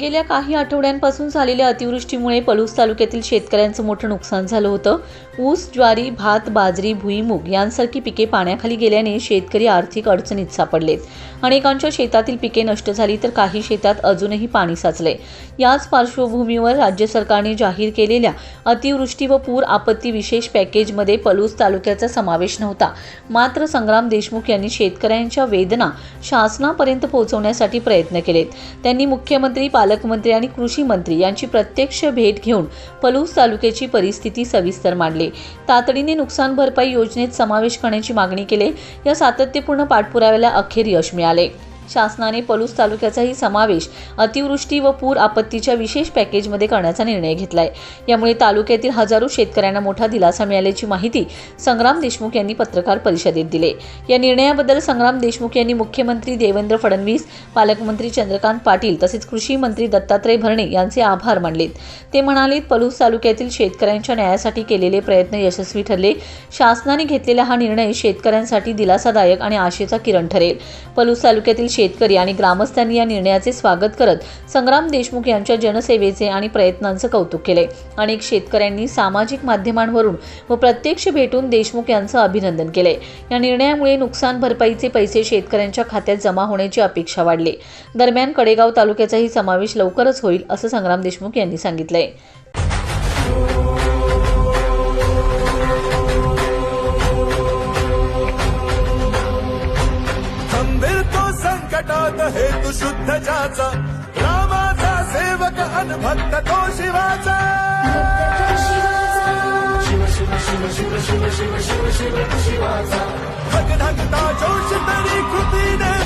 गेल्या काही आठवड्यांपासून झालेल्या अतिवृष्टीमुळे पलूस तालुक्यातील शेतकऱ्यांचं मोठं नुकसान झालं होतं. ऊस ज्वारी भात बाजरी भुईमूग यांसारखी पिके पाण्याखाली गेल्याने शेतकरी आर्थिक अडचणीत सापडलेत. अनेकांच्या शेतातील पिके नष्ट झाली तर काही शेतात अजूनही पाणी साचले याच पार्श्वभूमीवर राज्य सरकारने जाहीर केलेल्या अतिवृष्टी व पूर आपत्ती विशेष पॅकेजमध्ये पलूस तालुक्याचा समावेश नव्हता. मात्र संग्राम देशमुख यांनी शेतकऱ्यांच्या वेदना शासनापर्यंत पोहोचवण्यासाठी प्रयत्न केलेत. त्यांनी मुख्यमंत्री पालकमंत्री आणि कृषी मंत्री यांची प्रत्यक्ष भेट घेऊन पलूस तालुक्याची परिस्थिती सविस्तर मांडली. तातडीने नुकसान भरपाई योजनेत समावेश करण्याची मागणी केली. या सातत्यपूर्ण पाठपुराव्याला अखेर यश मिळाले. शासनाने पलूस तालुक्याचाही समावेश अतिवृष्टी व पूर आपत्तीच्या विशेष पॅकेजमध्ये करण्याचा निर्णय घेतलाय. यामुळे तालुक्यातील हजारो शेतकऱ्यांना मोठा दिलासा मिळाल्याची माहिती संग्राम देशमुख यांनी पत्रकार परिषदेत दिले. या निर्णयाबद्दल संग्राम देशमुख यांनी मुख्यमंत्री देवेंद्र फडणवीस पालकमंत्री चंद्रकांत पाटील तसेच कृषी मंत्री दत्तात्रय भरणे यांचे आभार मानलेत. ते म्हणाले पलूस तालुक्यातील शेतकऱ्यांच्या न्यायासाठी केलेले प्रयत्न यशस्वी ठरले. शासनाने घेतलेला हा निर्णय शेतकऱ्यांसाठी दिलासादायक आणि आशेचा किरण ठरेल. पलूस तालुक्यातील शेतकरी आणि ग्रामस्थांनी या निर्णयाचे स्वागत करत संग्राम देशमुख यांच्या जनसेवेचे आणि प्रयत्नांचं कौतुक केले. अनेक शेतकऱ्यांनी सामाजिक माध्यमांवरून व प्रत्यक्ष भेटून देशमुख यांचं अभिनंदन केले. या निर्णयामुळे नुकसान भरपाईचे पैसे शेतकऱ्यांच्या खात्यात जमा होण्याची अपेक्षा वाढली. दरम्यान कडेगाव तालुक्याचाही समावेश लवकरच होईल असं संग्राम देशमुख यांनी सांगितलंय. संकटात हेतु शुद्ध ज्याचा रामाचा सेवक अनभक्त तो शिवाचा. शिव शिव शिव शिव शिव शिव शिव शिव शिवाचा भगधगता जोश तरी कृतीने